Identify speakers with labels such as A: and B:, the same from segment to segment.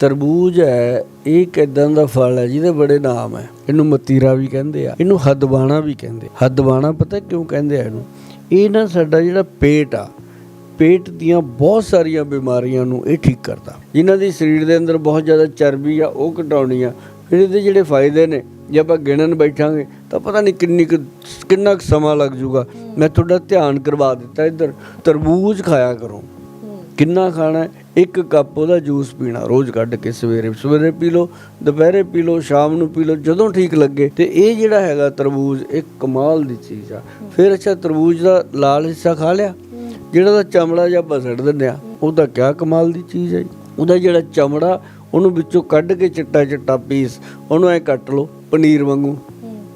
A: ਤਰਬੂਜ ਹੈ, ਇਹ ਇੱਕ ਏਦਾਂ ਦਾ ਫਲ ਹੈ, ਜਿਹਦੇ ਬੜੇ ਨਾਮ ਹੈ। ਇਹਨੂੰ ਮਤੀਰਾ ਵੀ ਕਹਿੰਦੇ ਆ, ਇਹਨੂੰ ਹੱਦਬਾਣਾ ਵੀ ਕਹਿੰਦੇ ਹੱਦਬਾਣਾ ਪਤਾ ਕਿਉਂ ਕਹਿੰਦੇ ਆ ਇਹਨੂੰ? ਇਹ ਨਾ ਸਾਡਾ ਜਿਹੜਾ ਪੇਟ ਆ, ਪੇਟ ਦੀਆਂ ਬਹੁਤ ਸਾਰੀਆਂ ਬਿਮਾਰੀਆਂ ਨੂੰ ਇਹ ਠੀਕ ਕਰਦਾ। ਜਿਨ੍ਹਾਂ ਦੀ ਸਰੀਰ ਦੇ ਅੰਦਰ ਬਹੁਤ ਜ਼ਿਆਦਾ ਚਰਬੀ ਆ, ਉਹ ਘਟਾਉਣੀ ਆ, ਫਿਰ ਇਹਦੇ ਜਿਹੜੇ ਫਾਇਦੇ ਨੇ, ਜੇ ਆਪਾਂ ਗਿਣਨ ਬੈਠਾਂਗੇ, ਤਾਂ ਪਤਾ ਨਹੀਂ ਕਿੰਨੀ ਕੁ, ਕਿੰਨਾ ਕੁ ਸਮਾਂ ਲੱਗ ਜਾਊਗਾ। ਮੈਂ ਤੁਹਾਡਾ ਧਿਆਨ ਕਰਵਾ ਦਿੱਤਾ ਇੱਧਰ, ਤਰਬੂਜ ਖਾਇਆ ਕਰੋ। ਕਿੰਨਾ ਖਾਣਾ? ਇੱਕ ਕੱਪ ਉਹਦਾ ਜੂਸ ਪੀਣਾ ਰੋਜ਼ ਕੱਢ ਕੇ ਸਵੇਰੇ ਸਵੇਰੇ ਪੀ ਲਓ ਦੁਪਹਿਰੇ ਪੀ ਲਓ ਸ਼ਾਮ ਨੂੰ ਪੀ ਲਓ ਜਦੋਂ ਠੀਕ ਲੱਗੇ। ਤੇ ਇਹ ਜਿਹੜਾ ਹੈਗਾ ਤਰਬੂਜ ਇੱਕ ਕਮਾਲ ਦੀ ਚੀਜ਼ ਆ। ਫਿਰ ਅੱਛਾ ਤਰਬੂਜ ਦਾ ਲਾਲ ਹਿੱਸਾ ਖਾ ਲਿਆ? ਜਿਹੜਾ ਦਾ ਚਮੜਾ ਜਾਂ ਬਸੜ ਦਿੰਦੇ ਆ ਉਹਦਾ ਕਿਆ ਕਮਾਲ ਦੀ ਚੀਜ਼ ਹੈ ਜੀ। ਉਹਦਾ ਜਿਹੜਾ ਚਮੜਾ ਉਹਨੂੰ ਵਿੱਚੋਂ ਕੱਢ ਕੇ ਚਿੱਟਾ ਚਿੱਟਾ ਪੀਸ ਉਹਨੂੰ ਐ ਕੱਟ ਲਓ ਪਨੀਰ ਵਾਂਗੂ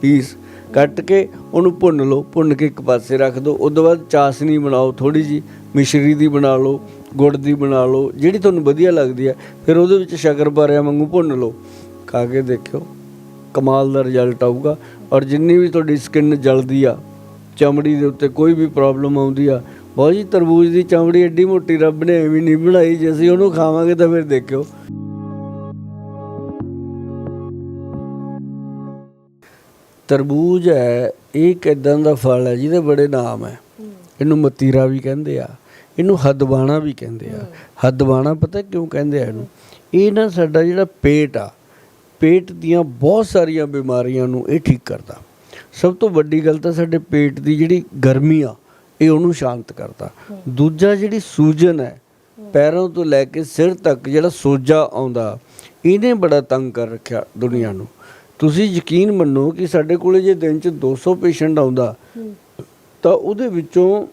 A: ਪੀਸ। ਕੱਟ ਕੇ ਉਹਨੂੰ ਭੁੰਨ ਲਓ ਭੁੰਨ ਕੇ ਇੱਕ ਪਾਸੇ ਰੱਖ ਦਿਓ ਉਸ ਤੋਂ ਬਾਅਦ ਚਾਸਨੀ ਬਣਾਓ ਥੋੜੀ ਜੀ ਮਿਸ਼ਰੀ ਦੀ ਬਣਾ ਲਓ। ਗੁੜ ਦੀ ਬਣਾ ਲਓ ਜਿਹੜੀ ਤੁਹਾਨੂੰ ਵਧੀਆ ਲੱਗਦੀ ਹੈ ਫਿਰ ਉਹਦੇ ਵਿੱਚ ਸ਼ੱਕਰ ਪਾਰਿਆਂ ਵਾਂਗੂ ਭੁੰਨ ਲਓ। ਖਾ ਕੇ ਦੇਖਿਓ ਕਮਾਲ ਦਾ ਰਿਜ਼ਲਟ ਆਊਗਾ। ਔਰ ਜਿੰਨੀ ਵੀ ਤੁਹਾਡੀ ਸਕਿਨ ਜਲਦੀ ਆ ਚਮੜੀ ਦੇ ਉੱਤੇ ਕੋਈ ਵੀ ਪ੍ਰੋਬਲਮ ਆਉਂਦੀ ਆ ਬਹੁਤ ਜੀ ਤਰਬੂਜ ਦੀ ਚਮੜੀ ਐਡੀ ਮੋਟੀ ਰੱਬ ਨੇ ਐਵੇਂ ਨਹੀਂ ਬਣਾਈ ਜੇ ਅਸੀਂ ਉਹਨੂੰ ਖਾਵਾਂਗੇ ਤਾਂ ਫਿਰ ਦੇਖਿਓ। ਤਰਬੂਜ ਹੈ ਇਹ ਇੱਕ ਏਦਾਂ ਦਾ ਫਲ ਹੈ ਜਿਹਦੇ ਬੜੇ ਨਾਮ ਹੈ। ਇਹਨੂੰ ਮਤੀਰਾ ਵੀ ਕਹਿੰਦੇ ਆ। ਇਹਨੂੰ ਹੱਦਬਾਣਾ ਵੀ ਕਹਿੰਦੇ ਆ। ਹੱਦਬਾਣਾ ਪਤਾ ਕਿਉਂ ਕਹਿੰਦੇ ਆ ਇਹਨੂੰ? ਇਹ ਨਾ ਸਾਡਾ ਜਿਹੜਾ ਪੇਟ ਆ, ਪੇਟ ਦੀਆਂ ਬਹੁਤ ਸਾਰੀਆਂ ਬਿਮਾਰੀਆਂ ਨੂੰ ਇਹ ਠੀਕ ਕਰਦਾ। ਸਭ ਤੋਂ ਵੱਡੀ ਗੱਲ ਤਾਂ ਸਾਡੇ ਪੇਟ ਦੀ ਜਿਹੜੀ ਗਰਮੀ ਆ, ਇਹ ਉਹਨੂੰ ਸ਼ਾਂਤ ਕਰਦਾ। ਦੂਜਾ ਜਿਹੜੀ ਸੂਜਨ ਹੈ, ਪੈਰਾਂ ਤੋਂ ਲੈ ਕੇ ਸਿਰ ਤੱਕ ਜਿਹੜਾ ਸੋਜਾ ਆਉਂਦਾ, ਇਹਨੇ ਬੜਾ ਤੰਗ ਕਰ ਰੱਖਿਆ ਦੁਨੀਆ ਨੂੰ। ਤੁਸੀਂ ਯਕੀਨ ਮੰਨੋ ਕਿ ਸਾਡੇ ਕੋਲੇ ਜੇ ਦਿਨ ਚ 200 ਪੇਸ਼ੈਂਟ ਆਉਂਦਾ, ਤਾਂ ਉਹਦੇ ਵਿੱਚੋਂ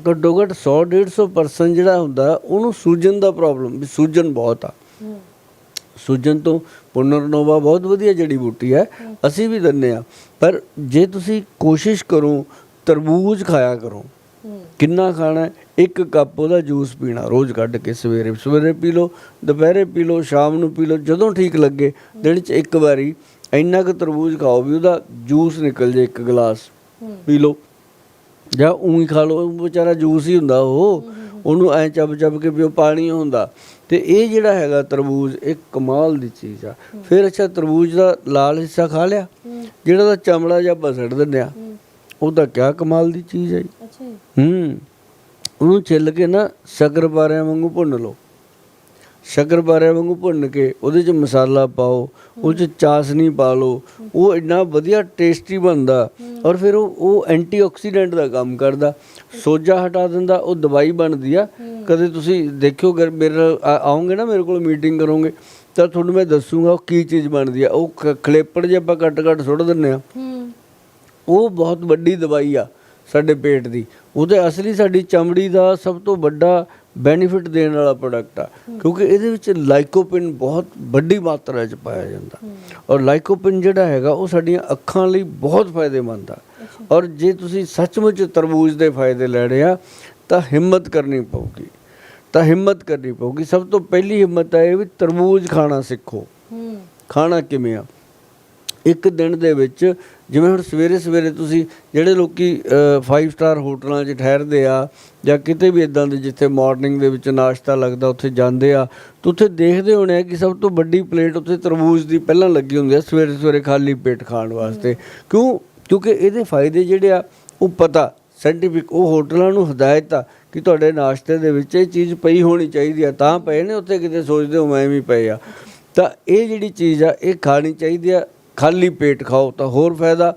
A: ਘੱਟੋ ਘੱਟ 100 150 ਪਰਸਨ ਜਿਹੜਾ ਹੁੰਦਾ, ਉਹਨੂੰ ਸੂਜਨ ਦਾ ਪ੍ਰੋਬਲਮ ਵੀ ਸੂਜਨ ਬਹੁਤ ਆ। ਸੂਜਨ ਤੋਂ ਪੁਨਰਨੋਵਾ ਬਹੁਤ ਵਧੀਆ ਜੜੀ ਬੂਟੀ ਹੈ, ਅਸੀਂ ਵੀ ਦਿੰਨੇ ਆ ਪਰ ਜੇ ਤੁਸੀਂ ਕੋਸ਼ਿਸ਼ ਕਰੋ, ਤਰਬੂਜ ਖਾਇਆ ਕਰੋ। ਕਿੰਨਾ ਖਾਣਾ ਇੱਕ ਕੱਪ ਉਹਦਾ ਜੂਸ ਪੀਣਾ, ਰੋਜ਼ ਕੱਢ ਕੇ ਸਵੇਰੇ ਸਵੇਰੇ ਪੀ ਲਓ, ਦੁਪਹਿਰੇ ਪੀ ਲਓ, ਸ਼ਾਮ ਨੂੰ ਪੀ ਲਓ, ਜਦੋਂ ਠੀਕ ਲੱਗੇ, ਦਿਨ 'ਚ ਇੱਕ ਵਾਰੀ, ਇੰਨਾ ਕੁ ਤਰਬੂਜ ਖਾਓ ਵੀ ਉਹਦਾ ਜੂਸ ਨਿਕਲ ਜੇ ਇੱਕ ਗਲਾਸ, ਪੀ ਲਓ। ਜਾਂ ਉਹੀ ਖਾ ਉਹ ਵਿਚਾਰਾ ਜੂਸ ਹੀ ਹੁੰਦਾ ਉਹ। ਉਹਨੂੰ ਐ ਚੱਬ ਚੱਬ ਕੇ ਪੀਓ ਪਾਣੀ ਹੁੰਦਾ। ਤੇ ਇਹ ਜਿਹੜਾ ਹੈਗਾ ਤਰਬੂਜ ਇੱਕ ਕਮਾਲ ਦੀ ਚੀਜ਼ ਆ। ਫਿਰ ਅੱਛਾ ਤਰਬੂਜ ਦਾ ਲਾਲ ਹਿੱਸਾ ਖਾ ਲਿਆ? ਜਿਹੜਾ ਦਾ ਚਮੜਾ ਜਾਂ ਬਸੜ ਦਿੰਦੇ ਆ ਉਹਦਾ ਕਿਆ ਕਮਾਲ ਦੀ ਚੀਜ਼ ਹੈ
B: ਅੱਛਾ
A: ਹੂੰ। ਉਹਨੂੰ ਛਿੱਲ ਕੇ ਨਾ ਸ਼ੱਕਰ ਪਾਰਿਆਂ ਵਾਂਗੂ ਭੁੰਨ ਲਓ। ਸ਼ੱਕਰ ਪਾਰਿਆਂ ਵਾਂਗੂ ਭੁੰਨ ਕੇ ਉਹਦੇ 'ਚ ਮਸਾਲਾ ਪਾਓ ਉਹ 'ਚ ਚਾਸਨੀ ਪਾ ਲਓ ਉਹ ਇੰਨਾ ਵਧੀਆ ਟੇਸਟੀ ਬਣਦਾ। ਔਰ ਫਿਰ ਉਹ ਉਹ ਐਂਟੀਆਕਸੀਡੈਂਟ ਦਾ ਕੰਮ ਕਰਦਾ। ਸੋਜਾ ਹਟਾ ਦਿੰਦਾ ਉਹ ਦਵਾਈ ਬਣਦੀ ਆ। ਕਦੇ ਤੁਸੀਂ ਦੇਖਿਓ ਅਗਰ ਮੇਰੇ ਨਾਲ ਆ- ਆਓਗੇ ਨਾ ਮੇਰੇ ਕੋਲ ਮੀਟਿੰਗ ਕਰੋਗੇ ਤਾਂ ਤੁਹਾਨੂੰ ਮੈਂ ਦੱਸੂਗਾ ਉਹ ਕੀ ਚੀਜ਼ ਬਣਦੀ ਆ। ਉਹ ਖਲੇਪੜ ਜੇ ਆਪਾਂ ਕੱਟ ਕੱਟ ਸੁੱਟ ਦਿੰਨੇ ਆ। ਉਹ ਬਹੁਤ ਵੱਡੀ ਦਵਾਈ ਆ ਸਾਡੇ ਪੇਟ ਦੀ। ਉਹਦੇ ਅਸਲੀ ਸਾਡੀ ਚਮੜੀ ਦਾ ਸਭ ਤੋਂ ਵੱਡਾ ਬੈਨੀਫਿਟ ਦੇਣ ਵਾਲਾ ਪ੍ਰੋਡਕਟ ਆ। ਕਿਉਂਕਿ ਇਹਦੇ ਵਿੱਚ ਲਾਈਕੋਪਿਨ ਬਹੁਤ ਵੱਡੀ ਮਾਤਰਾ 'ਚ ਪਾਇਆ ਜਾਂਦਾ। ਔਰ ਲਾਈਕੋਪਿਨ ਜਿਹੜਾ ਹੈਗਾ ਉਹ ਸਾਡੀਆਂ ਅੱਖਾਂ ਲਈ ਬਹੁਤ ਫਾਇਦੇਮੰਦ ਆ। ਔਰ ਜੇ ਤੁਸੀਂ ਸੱਚਮੁੱਚ ਤਰਬੂਜ ਦੇ ਫਾਇਦੇ ਲੈਣੇ ਆ ਤਾਂ ਹਿੰਮਤ ਕਰਨੀ ਪਊਗੀ। ਤਾਂ ਹਿੰਮਤ ਕਰਨੀ ਪਊਗੀ। ਸਭ ਤੋਂ ਪਹਿਲੀ ਹਿੰਮਤ ਹੈ ਇਹ ਵੀ ਤਰਬੂਜ ਖਾਣਾ ਸਿੱਖੋ। ਖਾਣਾ ਕਿਵੇਂ ਆ? ਇੱਕ ਦਿਨ ਦੇ ਵਿੱਚ, ਜਿਵੇਂ ਹੁਣ ਸਵੇਰੇ ਸਵੇਰੇ ਤੁਸੀਂ ਜਿਹੜੇ ਲੋਕੀ 5 ਸਟਾਰ ਹੋਟਲਾਂ 'ਚ ਠਹਿਰਦੇ ਆ ਜਾਂ ਕਿਤੇ ਵੀ ਇਦਾਂ ਦੇ ਜਿੱਥੇ ਮਾਰਨਿੰਗ ਦੇ ਵਿੱਚ ਨਾਸ਼ਤਾ ਲੱਗਦਾ, ਉੱਥੇ ਜਾਂਦੇ ਆ, ਤਾਂ ਉੱਥੇ ਦੇਖਦੇ ਹੋਣੇ ਆ ਕਿ ਸਭ ਤੋਂ ਵੱਡੀ ਪਲੇਟ ਉੱਥੇ ਤਰਬੂਜ ਦੀ ਪਹਿਲਾਂ ਲੱਗੀ ਹੁੰਦੀ ਆ, ਸਵੇਰੇ ਸਵੇਰੇ ਖਾਲੀ ਪੇਟ ਖਾਣ ਵਾਸਤੇ। ਕਿਉਂ? ਕਿਉਂਕਿ ਇਹਦੇ ਫਾਇਦੇ ਜਿਹੜੇ ਆ, ਉਹ ਪਤਾ ਸਾਇੰਟੀਫਿਕ ਉਹ ਹੋਟਲਾਂ ਨੂੰ ਹਦਾਇਤ ਆ ਕਿ ਤੁਹਾਡੇ ਨਾਸ਼ਤੇ ਦੇ ਵਿੱਚ ਇਹ ਚੀਜ਼ ਪਈ ਹੋਣੀ ਚਾਹੀਦੀ ਆ, ਤਾਂ ਪਏ ਨੇ ਉੱਥੇ ਕਿਤੇ ਸੋਚਦੇ ਹੋ ਮੈਂ ਵੀ ਪਏ ਆ। ਤਾਂ ਇਹ ਜਿਹੜੀ ਚੀਜ਼ ਆ, ਇਹ ਖਾਣੀ ਚਾਹੀਦੀ ਆ ਖਾਲੀ ਪੇਟ ਖਾਓ ਤਾਂ ਹੋਰ ਫਾਇਦਾ।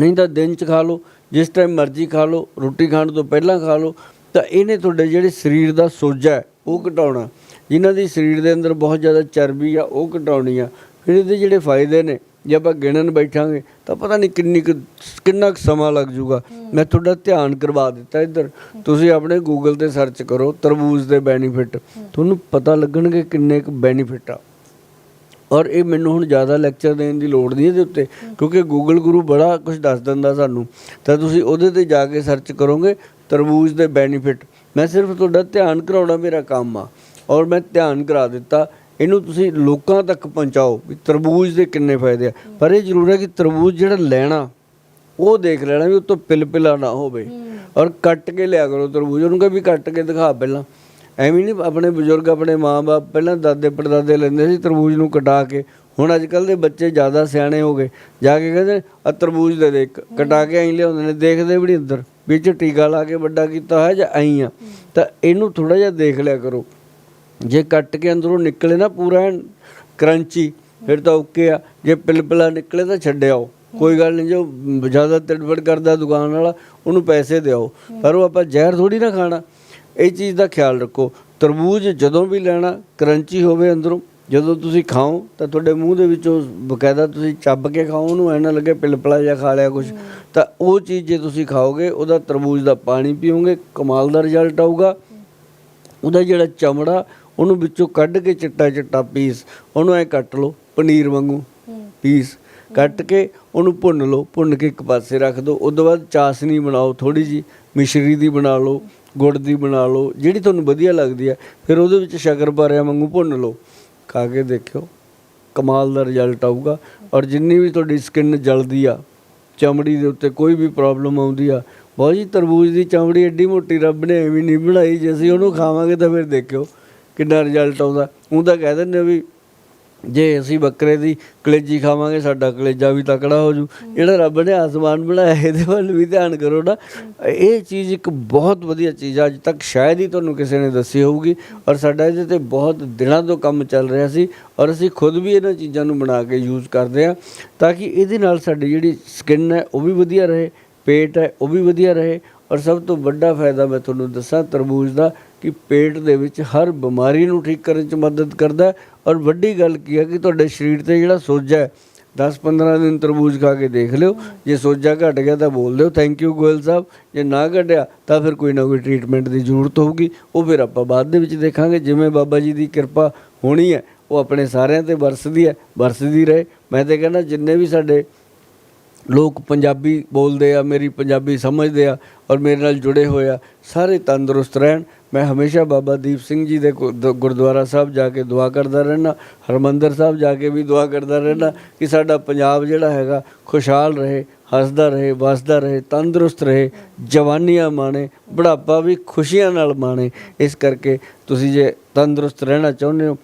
A: ਨਹੀਂ ਤਾਂ ਦਿਨ ਚ ਖਾ ਲਓ ਜਿਸ ਟਾਈਮ ਮਰਜ਼ੀ ਖਾ ਲਓ ਰੋਟੀ ਖਾਣ ਤੋਂ ਪਹਿਲਾਂ ਖਾ ਲਓ ਤਾਂ ਇਹਨੇ ਤੁਹਾਡੇ ਜਿਹੜੇ ਸਰੀਰ ਦਾ ਸੋਜਾ ਹੈ ਉਹ ਘਟਾਉਣਾ। ਜਿਨ੍ਹਾਂ ਦੀ ਸਰੀਰ ਦੇ ਅੰਦਰ ਬਹੁਤ ਜ਼ਿਆਦਾ ਚਰਬੀ ਆ ਉਹ ਘਟਾਉਣੀ ਆ। ਫਿਰ ਇਹਦੇ ਜਿਹੜੇ ਫਾਇਦੇ ਨੇ ਜੇ ਆਪਾਂ ਗਿਣਨ ਬੈਠਾਂਗੇ ਤਾਂ ਪਤਾ ਨਹੀਂ ਕਿੰਨੀ ਕਿੰਨਾ ਕੁ ਸਮਾਂ ਲੱਗ ਜਾਊਗਾ। ਮੈਂ ਤੁਹਾਡਾ ਧਿਆਨ ਕਰਵਾ ਦਿੱਤਾ ਇੱਧਰ। ਤੁਸੀਂ ਆਪਣੇ ਗੂਗਲ ਤੇ ਸਰਚ ਕਰੋ ਤਰਬੂਜ ਦੇ ਬੈਨੀਫਿਟ ਤੁਹਾਨੂੰ ਪਤਾ ਲੱਗਣਗੇ ਕਿੰਨੇ ਕੁ ਬੈਨੀਫਿਟ ਆ। ਔਰ ਇਹ ਮੈਨੂੰ ਹੁਣ ਜ਼ਿਆਦਾ ਲੈਕਚਰ ਦੇਣ ਦੀ ਲੋੜ ਨਹੀਂ ਇਹਦੇ ਉੱਤੇ ਕਿਉਂਕਿ ਗੂਗਲ ਗੁਰੂ ਬੜਾ ਕੁਝ ਦੱਸ ਦਿੰਦਾ ਸਾਨੂੰ। ਤਾਂ ਤੁਸੀਂ ਉਹਦੇ ਤੇ ਜਾ ਕੇ ਸਰਚ ਕਰੋਗੇ ਤਰਬੂਜ ਦੇ ਬੈਨੀਫਿਟ ਮੈਂ ਸਿਰਫ ਤੁਹਾਡਾ ਧਿਆਨ ਕਰਾਉਣਾ ਮੇਰਾ ਕੰਮ ਆ ਔਰ ਮੈਂ ਧਿਆਨ ਕਰਾ ਦਿੱਤਾ ਇਹਨੂੰ ਤੁਸੀਂ ਲੋਕਾਂ ਤੱਕ ਪਹੁੰਚਾਓ ਵੀ ਤਰਬੂਜ ਦੇ ਕਿੰਨੇ ਫਾਇਦੇ ਆ। ਪਰ ਇਹ ਜ਼ਰੂਰ ਹੈ ਕਿ ਤਰਬੂਜ ਜਿਹੜਾ ਲੈਣਾ ਉਹ ਦੇਖ ਲੈਣਾ ਵੀ ਉਹ ਤੋਂ ਪਿਲਪਿਲਾ ਨਾ ਹੋਵੇ। ਔਰ ਕੱਟ ਕੇ ਲਿਆ ਕਰੋ ਤਰਬੂਜ ਉਹਨੂੰ ਕਹੇ ਵੀ ਕੱਟ ਕੇ ਦਿਖਾ ਪਹਿਲਾਂ। ਐਵੇਂ ਨਹੀਂ ਆਪਣੇ ਬਜ਼ੁਰਗ, ਆਪਣੇ ਮਾਂ-ਬਾਪ ਪਹਿਲਾਂ ਦਾਦੇ ਪੜਦਾਦੇ ਲੈਂਦੇ ਸੀ ਤਰਬੂਜ ਨੂੰ ਕਟਾ ਕੇ, ਹੁਣ ਅੱਜ ਕੱਲ ਦੇ ਬੱਚੇ ਜ਼ਿਆਦਾ ਸਿਆਣੇ ਹੋ ਗਏ। ਜਾ ਕੇ ਕਹਿੰਦੇ ਆ ਤਰਬੂਜ ਦੇ ਦੇ ਇੱਕ ਕਟਾ ਕੇ ਐਂ ਲਿਆਉਂਦੇ ਨੇ, ਦੇਖਦੇ ਵੀ ਨਹੀਂ ਅੰਦਰ, ਵਿੱਚ ਟੀਕਾ ਲਾ ਕੇ ਵੱਡਾ ਕੀਤਾ ਹੋਇਆ ਜਾਂ ਐਂ ਆ। ਤਾਂ ਇਹਨੂੰ ਥੋੜਾ ਜਿਹਾ ਦੇਖ ਲਿਆ ਕਰੋ। ਜੇ ਕੱਟ ਕੇ ਅੰਦਰੋਂ ਨਿਕਲੇ ਨਾ ਪੂਰਾ ਕਰੰਚੀ, ਫਿਰ ਤਾਂ ਓਕੇ ਆ। ਜੇ ਪਿਲਪਲਾ ਨਿਕਲੇ ਤਾਂ ਛੱਡਿਆਓ ਕੋਈ ਗੱਲ ਨਹੀਂ, ਜੋ ਜ਼ਿਆਦਾ ਤੜਫੜ ਕਰਦਾ ਦੁਕਾਨ ਵਾਲਾ, ਉਹਨੂੰ ਪੈਸੇ ਦਿਓ ਪਰ ਉਹ ਆਪਾਂ ਜ਼ਹਿਰ ਥੋੜੀ ਨਾ ਖਾਣਾ। ਇਹ ਚੀਜ਼ ਦਾ ਖਿਆਲ ਰੱਖੋ। ਤਰਬੂਜ ਜਦੋਂ ਵੀ ਲੈਣਾ ਕਰੰਚੀ ਹੋਵੇ ਅੰਦਰੋਂ ਜਦੋਂ ਤੁਸੀਂ ਖਾਓ ਤਾਂ ਤੁਹਾਡੇ ਮੂੰਹ ਦੇ ਵਿੱਚੋਂ ਬਕਾਇਦਾ ਤੁਸੀਂ ਚੱਬ ਕੇ ਖਾਓ ਉਹਨੂੰ ਐ ਨਾ ਲੱਗੇ ਪਿਲਪਲਾ ਜਾਂ ਖਾ ਲਿਆ ਕੁਝ ਤਾਂ ਉਹ ਚੀਜ਼ ਜੇ ਤੁਸੀਂ ਖਾਓਗੇ ਉਹਦਾ ਤਰਬੂਜ ਦਾ ਪਾਣੀ ਪੀਓਗੇ ਕਮਾਲ ਦਾ ਰਿਜ਼ਲਟ ਆਊਗਾ। ਉਹਦਾ ਜਿਹੜਾ ਚਮੜਾ ਉਹਨੂੰ ਵਿੱਚੋਂ ਕੱਢ ਕੇ ਚਿੱਟਾ ਚਿੱਟਾ ਪੀਸ ਉਹਨੂੰ ਐ ਕੱਟ ਲਓ ਪਨੀਰ ਵਾਂਗੂ ਪੀਸ। ਕੱਟ ਕੇ ਉਹਨੂੰ ਭੁੰਨ ਲਓ ਭੁੰਨ ਕੇ ਇੱਕ ਪਾਸੇ ਰੱਖ ਦਿਓ ਉਸ ਤੋਂ ਬਾਅਦ ਚਾਸਨੀ ਬਣਾਓ ਥੋੜੀ ਜੀ ਮਿਸ਼ਰੀ ਦੀ ਬਣਾ ਲਓ। ਗੁੜ ਦੀ ਬਣਾ ਲਓ, ਜਿਹੜੀ ਤੁਹਾਨੂੰ ਵਧੀਆ ਲੱਗਦੀ ਹੈ ਫਿਰ ਉਹਦੇ ਵਿੱਚ ਸ਼ੱਕਰ ਪਾਰਿਆ ਵਾਂਗੂ ਭੁੰਨ ਲਓ, ਖਾ ਕੇ ਦੇਖਿਓ, ਕਮਾਲ ਦਾ ਰਿਜ਼ਲਟ ਆਊਗਾ। ਔਰ ਜਿੰਨੀ ਵੀ ਤੁਹਾਡੀ ਸਕਿਨ ਜਲਦੀ ਆ, ਚਮੜੀ ਦੇ ਉੱਤੇ ਕੋਈ ਵੀ ਪ੍ਰੋਬਲਮ ਆਉਂਦੀ ਆ, ਬਹੁਤ ਜੀ ਤਰਬੂਜ ਦੀ ਚਮੜੀ ਐਡੀ ਮੋਟੀ ਰੱਬ ਨੇ ਐਵੇਂ ਨਹੀਂ ਬਣਾਈ, ਜੇ ਅਸੀਂ ਉਹਨੂੰ ਖਾਵਾਂਗੇ ਤਾਂ ਫਿਰ ਦੇਖਿਓ ਕਿੰਨਾ ਰਿਜ਼ਲਟ ਆਉਂਦਾ। ਉਹ ਤਾਂ ਕਹਿ ਦਿੰਦੇ ਵੀ ਜੇ ਅਸੀਂ ਬੱਕਰੇ ਦੀ ਕਲੇਜੀ ਖਾਵਾਂਗੇ, ਸਾਡਾ ਕਲੇਜਾ ਵੀ ਤਕੜਾ ਹੋ ਜੂ। ਜਿਹੜਾ ਰੱਬ ਨੇ ਆਸਮਾਨ ਬਣਾਇਆ, ਇਹਦੇ ਵੱਲ ਵੀ ਧਿਆਨ ਕਰੋ ਨਾ। ਇਹ ਚੀਜ਼ ਇੱਕ ਬਹੁਤ ਵਧੀਆ ਚੀਜ਼ ਆ, ਅੱਜ ਤੱਕ ਸ਼ਾਇਦ ਹੀ ਤੁਹਾਨੂੰ ਕਿਸੇ ਨੇ ਦੱਸੀ ਹੋਊਗੀ। ਔਰ ਸਾਡਾ ਇਹਦੇ ਤੇ ਬਹੁਤ ਦਿਨਾਂ ਤੋਂ ਕੰਮ ਚੱਲ ਰਿਹਾ ਸੀ, ਔਰ ਅਸੀਂ ਖੁਦ ਵੀ ਇਹਨਾਂ ਚੀਜ਼ਾਂ ਨੂੰ ਬਣਾ ਕੇ ਯੂਜ਼ ਕਰਦੇ ਆ ਤਾਂ ਕਿ ਇਹਦੇ ਨਾਲ ਸਾਡੀ ਜਿਹੜੀ ਸਕਿਨ ਹੈ, ਉਹ ਵੀ ਵਧੀਆ ਰਹੇ, ਪੇਟ ਹੈ, ਉਹ ਵੀ ਵਧੀਆ ਰਹੇ। ਔਰ ਸਭ ਤੋਂ ਵੱਡਾ ਫਾਇਦਾ ਮੈਂ ਤੁਹਾਨੂੰ ਦੱਸਾਂ, ਤਰਬੂਜ ਦਾ। ਕਿ ਪੇਟ ਦੇ ਵਿੱਚ ਹਰ ਬਿਮਾਰੀ ਨੂੰ ਠੀਕ ਕਰਨ 'ਚ ਮਦਦ ਕਰਦਾ ਔਰ ਵੱਡੀ ਗੱਲ ਕੀ ਹੈ ਕਿ ਤੁਹਾਡੇ ਸਰੀਰ ਤੇ ਜਿਹੜਾ ਸੋਜਾ ਹੈ 10-15 ਦਿਨ ਤਰਬੂਜ ਖਾ ਕੇ ਦੇਖ ਲਿਓ। ਜੇ ਸੋਜਾ ਘਟ ਗਿਆ ਤਾਂ ਬੋਲ ਦਿਓ ਥੈਂਕ ਯੂ ਗੋਇਲ ਸਾਹਿਬ। ਜੇ ਨਾ ਘਟਿਆ ਤਾਂ ਫਿਰ ਕੋਈ ਨਾ ਕੋਈ ਟ੍ਰੀਟਮੈਂਟ ਦੀ ਜ਼ਰੂਰਤ ਹੋਊਗੀ। ਉਹ ਫਿਰ ਆਪਾਂ ਬਾਅਦ ਦੇ ਵਿੱਚ ਦੇਖਾਂਗੇ। ਜਿਵੇਂ ਬਾਬਾ ਜੀ ਦੀ ਕਿਰਪਾ ਹੋਣੀ ਹੈ, ਉਹ ਆਪਣੇ ਸਾਰਿਆਂ ਤੇ ਵਰਸਦੀ ਹੈ, ਵਰਸਦੀ ਰਹੇ। ਮੈਂ ਤੇ ਕਹਿੰਦਾ ਜਿੰਨੇ ਵੀ ਸਾਡੇ ਲੋਕ ਪੰਜਾਬੀ ਬੋਲਦੇ ਆ, ਮੇਰੀ ਪੰਜਾਬੀ ਸਮਝਦੇ ਆ ਔਰ ਮੇਰੇ ਨਾਲ ਜੁੜੇ ਹੋਏ ਆ, ਸਾਰੇ ਤੰਦਰੁਸਤ ਰਹਿਣ। ਮੈਂ ਹਮੇਸ਼ਾ ਬਾਬਾ ਦੀਪ ਸਿੰਘ ਜੀ ਦੇ ਗੁ- ਗੁਰਦੁਆਰਾ ਸਾਹਿਬ ਜਾ ਕੇ ਦੁਆ ਕਰਦਾ ਰਹਿਣਾ ਹਰਮੰਦਰ ਸਾਹਿਬ ਜਾ ਕੇ ਵੀ ਦੁਆ ਕਰਦਾ ਰਹਿਣਾ ਕਿ ਸਾਡਾ ਪੰਜਾਬ ਜਿਹੜਾ ਹੈਗਾ ਖੁਸ਼ਹਾਲ ਰਹੇ, ਹੱਸਦਾ ਰਹੇ, ਵਸਦਾ ਰਹੇ, ਤੰਦਰੁਸਤ ਰਹੇ, ਜਵਾਨੀਆਂ ਮਾਣੇ, ਬੁਢਾਪਾ ਵੀ ਖੁਸ਼ੀਆਂ ਨਾਲ ਮਾਣੇ। ਇਸ ਕਰਕੇ ਤੁਸੀਂ ਜੇ ਤੰਦਰੁਸਤ ਰਹਿਣਾ ਚਾਹੁੰਦੇ ਹੋ